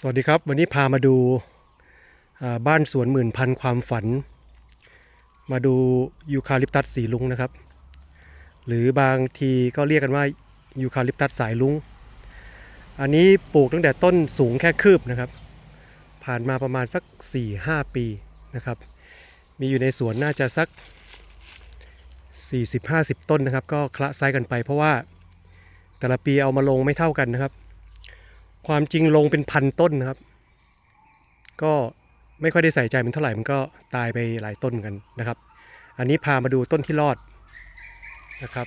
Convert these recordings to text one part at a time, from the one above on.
สวัสดีครับ วันนี้พามาดูบ้านสวนหมื่นพันความฝัน มาดูยูคาลิปตัสสีลุงนะครับ หรือบางทีก็เรียกกันว่ายูคาลิปตัสสายลุง อันนี้ปลูกตั้งแต่ต้นสูงแค่คืบนะครับ ผ่านมาประมาณสัก 4-5 ปีนะครับ มีอยู่ในสวนน่าจะสัก 40-50 ต้นนะครับ ก็คละไซส์กันไปเพราะว่าแต่ละปีเอามาลงไม่เท่ากันนะครับ ความจริงลงเป็นพันต้นนะครับ ก็ไม่ค่อยได้ใส่ใจมันเท่าไหร่มันก็ตายไปหลายต้นเหมือนกันนะครับ อันนี้พามาดูต้นที่รอดนะครับ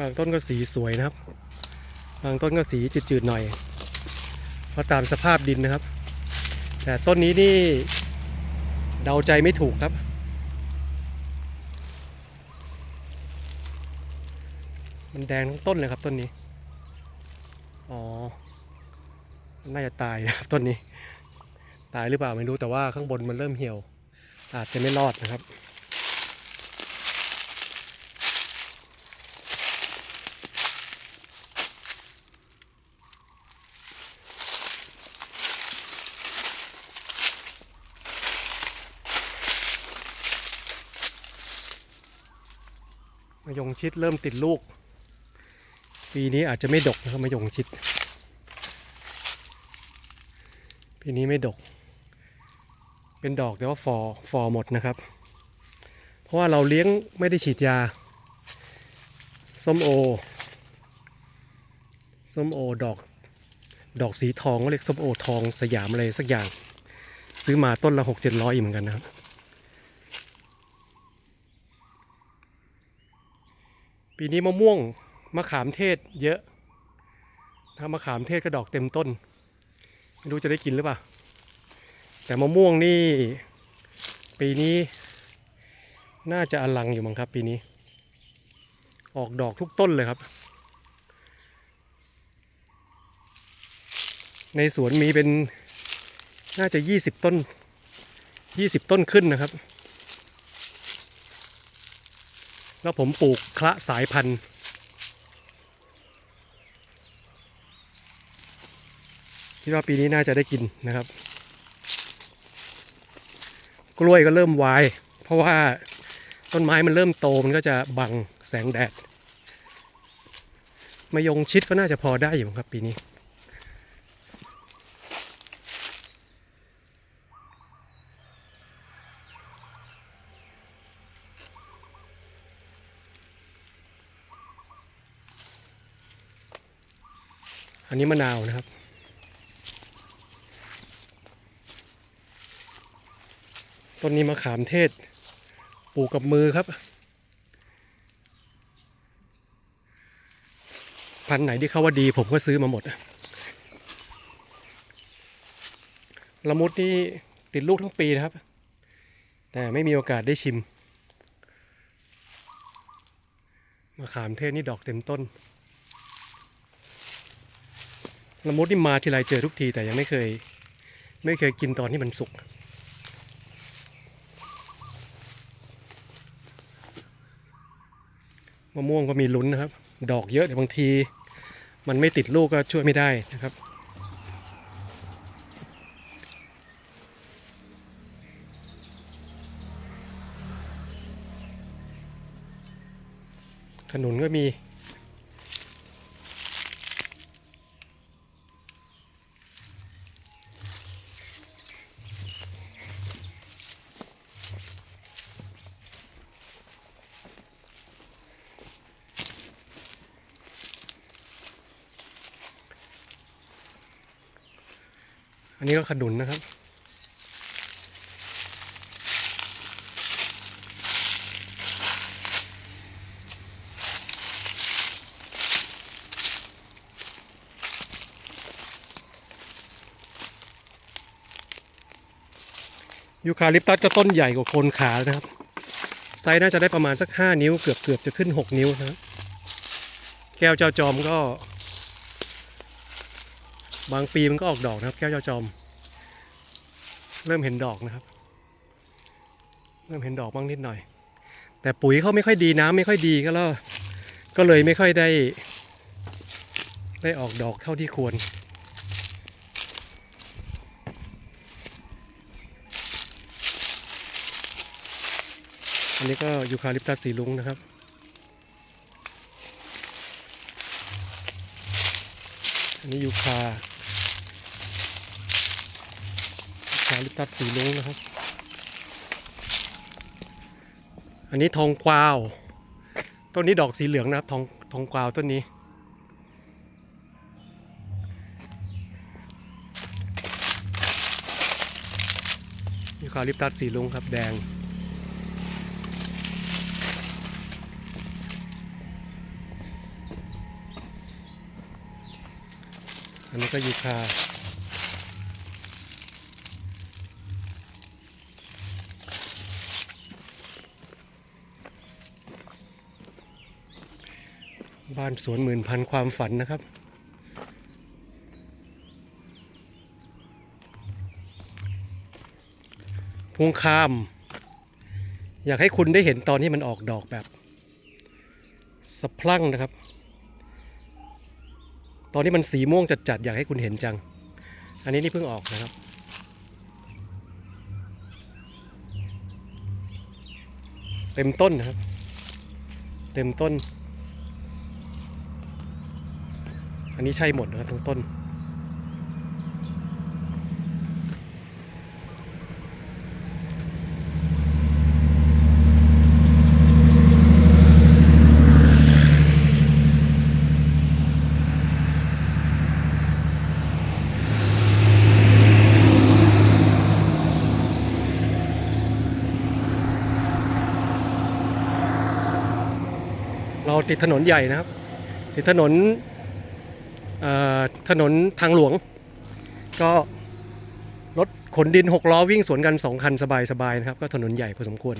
บางต้นก็สีสวยนะครับ บางต้นก็สีจืดๆหน่อยเพราะตามสภาพดินนะครับ แต่ต้นนี้นี่เดาใจไม่ถูกครับ มันแดงทั้งต้นเลยครับต้นนี้ อ๋อ น่าจะตายนะครับต้นนี้ ตายหรือเปล่าไม่รู้แต่ว่าข้างบนมันเริ่มเหี่ยว อาจจะไม่รอดนะครับ ยงชิดเริ่มติดลูก ปีนี้อาจจะไม่ดกนะครับมะยงชิด ปีนี้ไม่ดก เป็นดอกแต่ว่าฟอฟอหมดนะครับ เพราะว่าเราเลี้ยงไม่ได้ฉีดยา ส้มโอ ส้มโอดอก ดอกสีทองก็เรียกส้มโอทองสยามอะไรสักอย่าง ซื้อมาต้นละหกเจ็ดร้อยอีกเหมือนกันนะครับ ปีนี้มะม่วงมะขามเทศเยอะถ้ามะขามเทศก็ดอกเต็มต้น ไม่รู้จะได้กินหรือเปล่า แต่มะม่วงนี่ปีนี้น่าจะอลังอยู่มั้งครับปีนี้ ออกดอกทุกต้นเลยครับ ในสวนมีเป็นน่าจะ 20 ต้น 20 ต้นขึ้นนะครับ แล้วผมปลูกคละสายพันธุ์ คิดว่าปีนี้น่าจะได้กินนะครับ กล้วยก็เริ่มวาย เพราะว่าต้นไม้มันเริ่มโตมันก็จะบังแสงแดดมะยงชิดก็น่าจะพอได้อยู่ครับปีนี้ อันนี้มะนาวนะครับ ต้นนี้มะขามเทศ ปลูกกับมือครับ พันไหนที่เขาว่าดีผมก็ซื้อมาหมด ละมุดนี่ติดลูกทั้งปีนะครับ แต่ไม่มีโอกาสได้ชิม มะขามเทศนี่ดอกเต็มต้น ละมุดนี่มาทีไรเจอทุกทีแต่ยังไม่เคย ไม่เคยกินตอนที่มันสุก มะม่วงก็มีลุ้นนะครับ ดอกเยอะแต่บางที มันไม่ติดลูกก็ช่วยไม่ได้นะครับขนุนก็มี อันนี้ก็ขนุนนะครับ ยูคาลิปตัสก็ต้นใหญ่กว่าโคนขานะครับ ไซส์น่าจะได้ประมาณสัก 5 นิ้วเกือบเกือบจะขึ้น 6 นิ้วนะครับ แก้วเจ้าจอมก็ บางปีมันก็ออกดอกนะครับ แก้วเจ้าจอม เริ่มเห็นดอกนะครับ เริ่มเห็นดอกบ้างนิดหน่อย แต่ปุ๋ยเขาไม่ค่อยดีน้ำไม่ค่อยดีก็แล้วก็เลยไม่ค่อยได้ ได้ออกดอกเท่าที่ควร อันนี้ก็ยูคาลิปตัสสีลุงนะครับอันนี้ยูคายูคาลิปตัสสีลุงนะครับ อันนี้ทองกวาว ต้นนี้ดอกสีเหลืองนะครับทองทองกวาวต้นนี้ ยูคาลิปตัสสีลุงครับแดงอันนี้ก็ยูคา บ้านสวนหมื่นพันความฝันนะครับพุงคาม อยากให้คุณได้เห็นตอนที่มันออกดอกแบบสะพรั่งนะครับ ตอนที่มันสีม่วงจัดๆอยากให้คุณเห็นจัง อันนี้นี่เพิ่งออกนะครับเต็มต้นนะครับ เต็มต้น อันนี้ใช่หมดนะครับทั้งต้น เราติดถนนใหญ่นะครับ ติดถนน ถนนทางหลวง ก็รถขนดิน 6 ล้อวิ่งสวนกัน 2 คันสบายๆนะครับ ก็ถนนใหญ่พอสมควร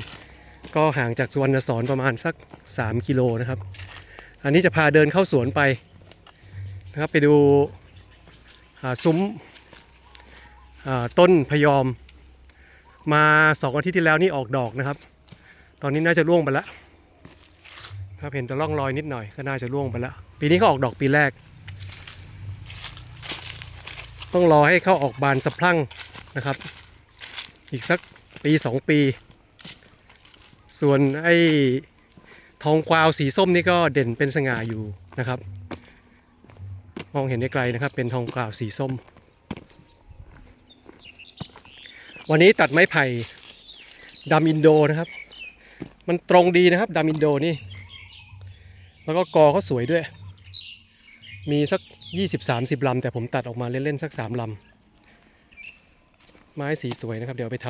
ก็ห่างจากสวนสอนประมาณสัก 3 กิโลนะครับ อันนี้จะพาเดินเข้าสวนไปนะครับไปดูซุ้มต้นพยอม มา2อาทิตย์ที่แล้วนี่ออกดอกนะครับ ตอนนี้น่าจะร่วงไปแล้วครับเห็นแต่ร่องรอยนิดหน่อยก็น่าจะร่วงไปแล้ว ปีนี้เขาออกดอกปีแรก ต้องรอให้เขาออกบานสะพรั่งนะครับ อีกสักปี 2 ปี ส่วนไอ้ทองกวาวสีส้มนี่ก็เด่นเป็นสง่าอยู่นะครับ มองเห็นได้ไกลนะครับ เป็นทองกวาวสีส้ม วันนี้ตัดไม้ไผ่ดำอินโดนะครับ มันตรงดีนะครับดำอินโดนี่ แล้วก็กอเขาสวยด้วย มีสัก 20-30ลำแต่ผมตัดออกมาเล่นๆสัก 3ลำไม้สีสวยนะครับ เดี๋ยวไปท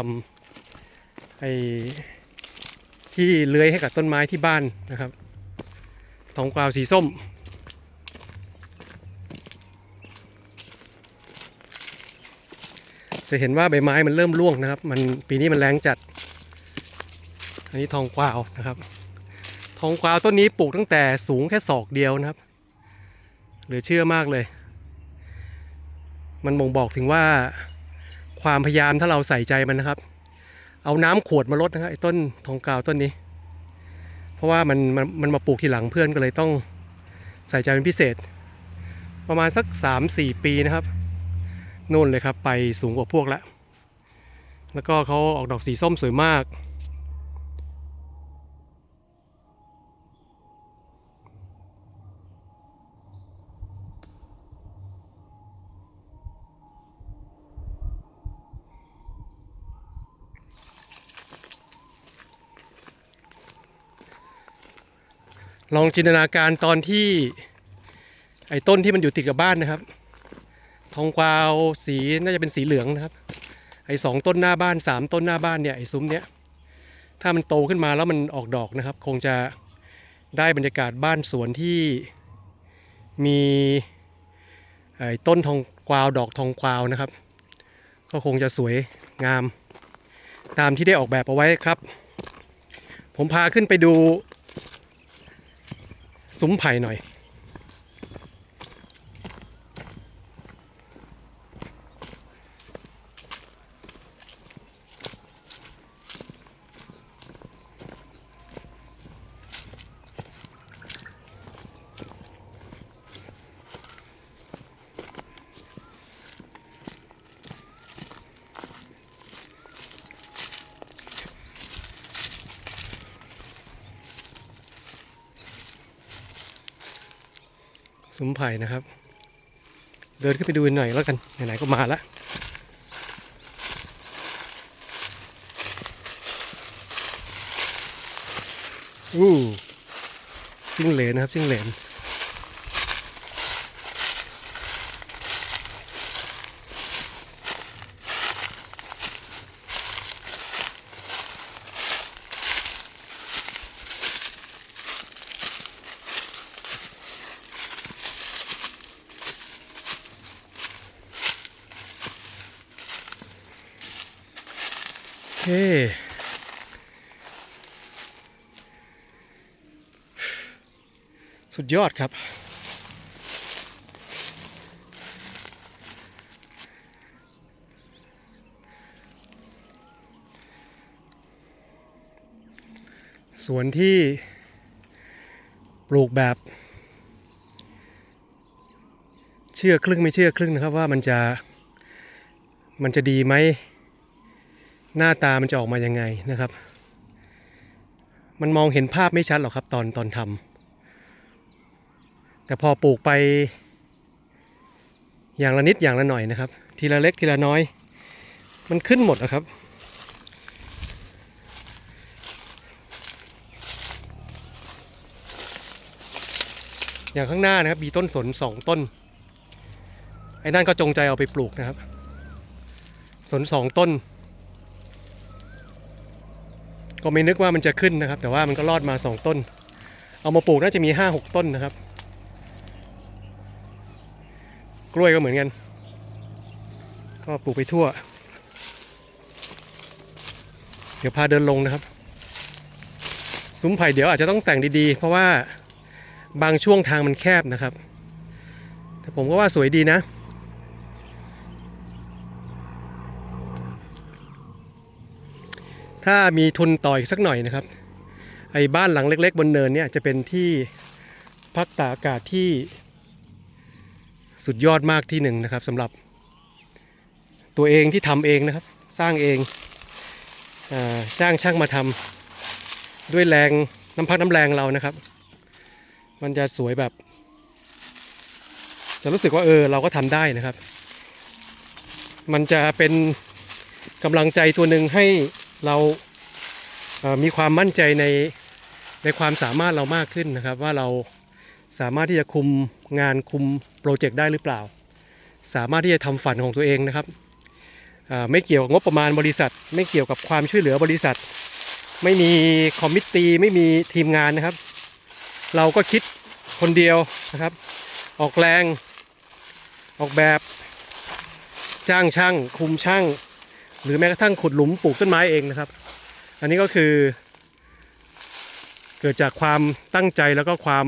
ำไอ้ที่เลื้อยให้กับต้นไม้ที่บ้านนะครับทองกวาวสีส้ม จะเห็นว่าใบไม้มันเริ่มร่วงนะครับ มันปีนี้มันแรงจัด อันนี้ทองกวาวนะครับ ทองกวาวต้นนี้ปลูกตั้งแต่สูงแค่ศอกเดียวนะครับ ลือเชื่อมากเลย มันบ่งบอกถึงว่าความพยายามถ้าเราใส่ใจมันนะครับ เอาน้ำขวดมาลดนะครับไอ้ต้นทองกาวต้นนี้ เพราะว่ามันมันมันมาปลูกทีหลังเพื่อนก็เลยต้องใส่ใจเป็นพิเศษ ประมาณสัก 3-4 ปีนะครับนู่นเลยครับไปสูงกว่าพวกแล้วแล้วก็เขาออกดอกสีส้มสวยมาก ลองจินตนาการตอนที่ ไอ้ต้นที่มันอยู่ติดกับบ้านนะครับ ทองกวาวสีน่าจะเป็นสีเหลืองนะครับ ไอ้สองต้นหน้าบ้านสามต้นหน้าบ้านเนี่ยไอ้ซุ้มเนี้ยถ้ามันโตขึ้นมาแล้วมันออกดอกนะครับ คงจะได้บรรยากาศบ้านสวนที่มีไอ้ต้นทองกวาวดอกทองกวาวนะครับ ก็คงจะสวยงาม ตามที่ได้ออกแบบเอาไว้ครับ ผมพาขึ้นไปดู ซุ้มไผ่หน่อย ซุ้มไผ่นะครับ เดินขึ้นไปดูหน่อยแล้วกัน ไหนๆก็มาละอู้จิ้งเหลนนะครับจิ้งเหลน เค สุดยอดครับ สวนที่ปลูกแบบ เชื่อครึ่งไม่เชื่อครึ่งนะครับว่ามันจะมันจะดีไหม หน้าตามันจะออกมายังไงนะครับ มันมองเห็นภาพไม่ชัดหรอกครับตอนตอนทำแต่พอปลูกไป อย่างละนิดอย่างละหน่อยนะครับ ทีละเล็กทีละน้อย มันขึ้นหมดนะครับอย่างข้างหน้านะครับมีต้นสนสองต้น ไอ้นั่นก็จงใจเอาไปปลูกนะครับ สนสองต้น ก็ไม่นึกว่ามันจะขึ้นนะครับ แต่ว่ามันก็รอดมาสองต้น เอามาปลูกน่าจะมีห้าหกต้นนะครับ กล้วยก็เหมือนกัน ก็ปลูกไปทั่ว เดี๋ยวพาเดินลงนะครับ ซุ้มไผ่เดี๋ยวอาจจะต้องแต่งดีๆ เพราะว่าบางช่วงทางมันแคบนะครับ แต่ผมก็ว่าสวยดีนะ ถ้ามีทุนต่ออีกสักหน่อยนะครับ ไอ้บ้านหลังเล็ก ๆ บนเนินเนี่ยจะเป็นที่พักตากอากาศที่สุดยอดมากที่หนึ่งนะครับสำหรับ ตัวเองที่ทำเองนะครับ สร้างเองอจ้างช่างมาทำด้วยแรงน้ำพักน้ำแรงเรานะครับ มันจะสวยแบบ จะรู้สึกว่าเออเราก็ทำได้นะครับ มันจะเป็นกำลังใจตัวหนึ่งให้ เรามีความมั่นใจในในความสามารถเรามากขึ้นนะครับ ว่าเราสามารถที่จะคุมงานคุมโปรเจกต์ได้หรือเปล่า สามารถที่จะทำฝันของตัวเองนะครับไม่เกี่ยวกับงบประมาณบริษัท ไม่เกี่ยวกับความช่วยเหลือบริษัท ไม่มีคอมมิตตีไม่มีทีมงานนะครับ เราก็คิดคนเดียวนะครับ ออกแรง ออกแบบ จ้างช่าง คุมช่าง หรือแม้กระทั่งขุดหลุมปลูกต้นไม้เองนะครับ อันนี้ก็คือ เกิดจากความตั้งใจแล้วก็ความ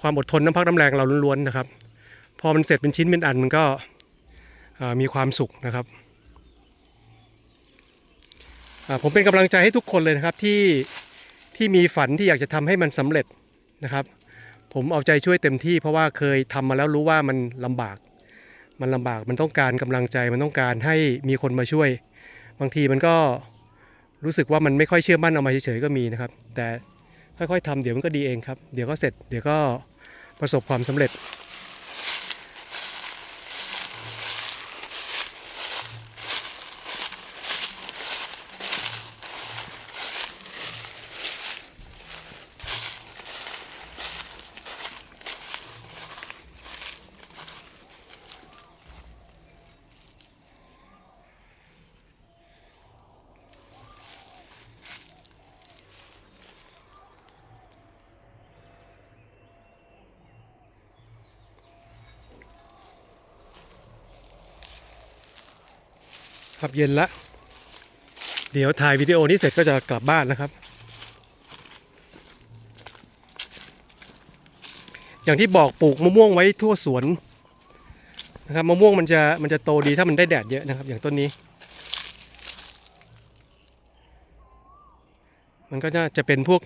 ความอดทนน้ำพักน้ำแรงเราล้วนๆนะครับ พอมันเสร็จเป็นชิ้นเป็นอันมันก็มีความสุขนะครับผมเป็นกำลังใจให้ทุกคนเลยนะครับที่ที่มีฝันที่อยากจะทำให้มันสำเร็จนะครับ ผมเอาใจช่วยเต็มที่เพราะว่าเคยทำมาแล้วรู้ว่ามันลำบาก มันลำบากมันต้องการกำลังใจมันต้องการให้มีคนมาช่วย บางทีมันก็รู้สึกว่ามันไม่ค่อยเชื่อมั่นเอามาเฉยๆก็มีนะครับ แต่ค่อยๆทำเดี๋ยวมันก็ดีเองครับ เดี๋ยวก็เสร็จ เดี๋ยวก็ประสบความสำเร็จ ครับเย็นละ เดี๋ยวถ่ายวิดีโอนี้เสร็จก็จะกลับบ้านนะครับ อย่างที่บอกปลูกมะม่วงไว้ทั่วสวนนะครับมะม่วงมันจะมันจะโตดีถ้ามันได้แดดเยอะนะครับ อย่างต้นนี้ มันก็จะจะเป็นพวก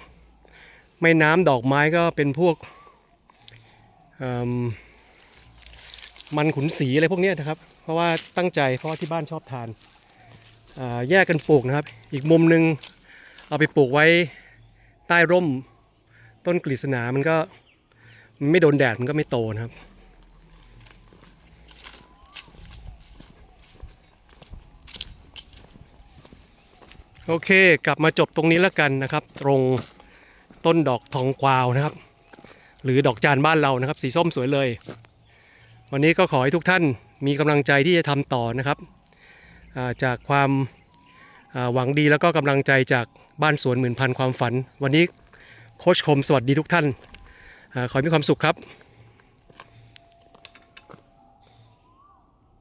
ไม่น้ำดอกไม้ก็เป็นพวกมันขุนสีอะไรพวกนี้นะครับ เพราะว่าตั้งใจเพราะว่าที่บ้านชอบทานาแยกกันปลูกนะครับ อีกมุมหนึ่งเอาไปปลูกไว้ใต้ร่มต้นกฤษณามันก็มันไม่โดนแดดมันก็ไม่โตนะครับโอเค กลับมาจบตรงนี้แล้วกันนะครับ ตรงต้นดอกทองกวาวนะครับ หรือดอกจานบ้านเรานะครับ สีส้มสวยเลย วันนี้ก็ขอให้ทุกท่าน มีกำลังใจที่จะทำต่อนะครับจากความหวังดีแล้วก็กำลังใจจากบ้านสวนหมื่นพันความฝัน วันนี้โค้ชคมสวัสดีทุกท่าน ขอให้มีความสุขครับ